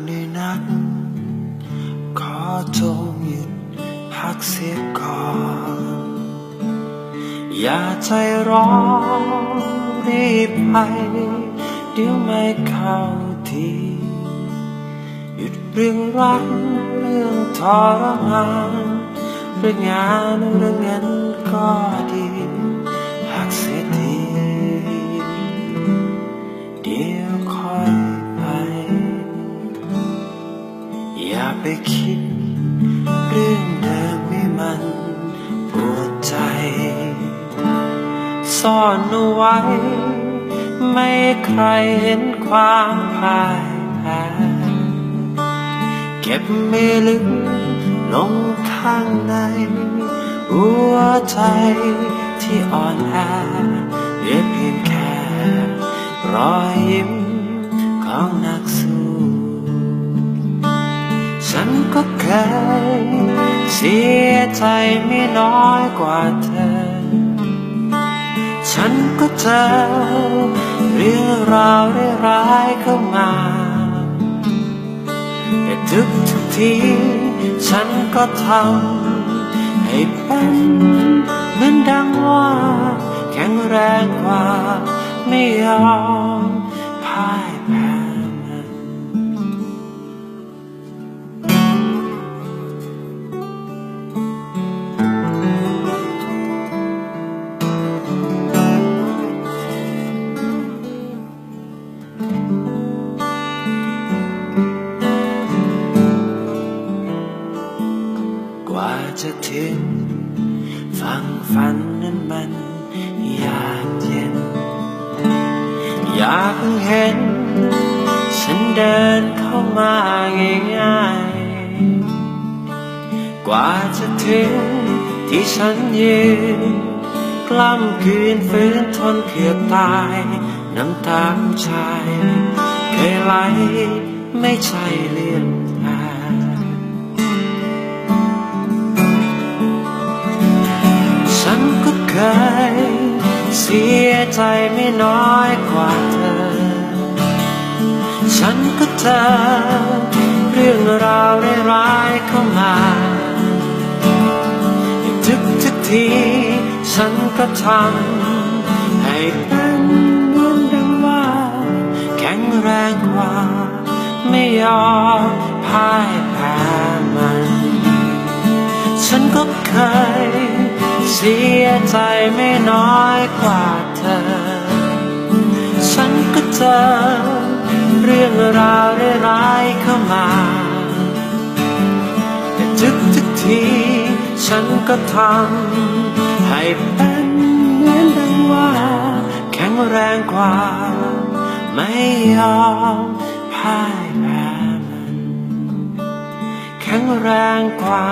ในนั้น ขอจงหยุดพักเสียก่อน อย่าใจร้อนรีบไป เดี๋ยวไม่เข้าทีหยุดเรื่องรักเรื่องทรมานเรื่องงานเรื่องเงินก็ดี อย่าไปคิด เรื่องเดิมให้มันปวดใจ ซ่อนเอาไว้ ไม่ใครเห็นความพ่ายแพ้เก็บไม่ลึกลงข้างใน หัวใจที่อ่อนแอเหลือเพียงแค่รอยยิ้มของนักสู้ ฉันก็เคยเสียใจไม่น้อยกว่าเธอ ฉันก็เจอเรื่องราวร้ายๆเข้ามาแต่ทุกทุกที ฉันก็ทำให้เป็นเหมือนดังว่า แข็งแรงกว่าไม่ยอม กว่าจะถึง ฝั่งฝันนั้นมันยากเย็น อยากเห็น ฉันเดินเข้ามาง่ายๆ กว่าจะถึงที่ฉันยืนกล้ำคืนฟื้นทนเกือบตาย น้ำตาผู้ชายเคยไหลไม่ใช่เรื่อง ใจไม่น้อยกว่าเธอ ฉันก็เจอเรื่องราวร้ายๆเข้ามาทุกทุกทีฉันก็ทำให้เป็นเหมือนดังว่าแข็งแรงกว่า ไม่ยอมพ่ายแพ้มัน ฉันก็เคย เสียใจไม่น้อยกว่าเธอ ฉันก็เจอ เรื่องราวร้ายๆเข้ามา แต่ทุกทุกที ฉันก็ทำให้เป็นเหมือนดังว่า แข็งแรงกว่า ไม่ยอมพ่ายแพ้มัน แข็งแรงกว่า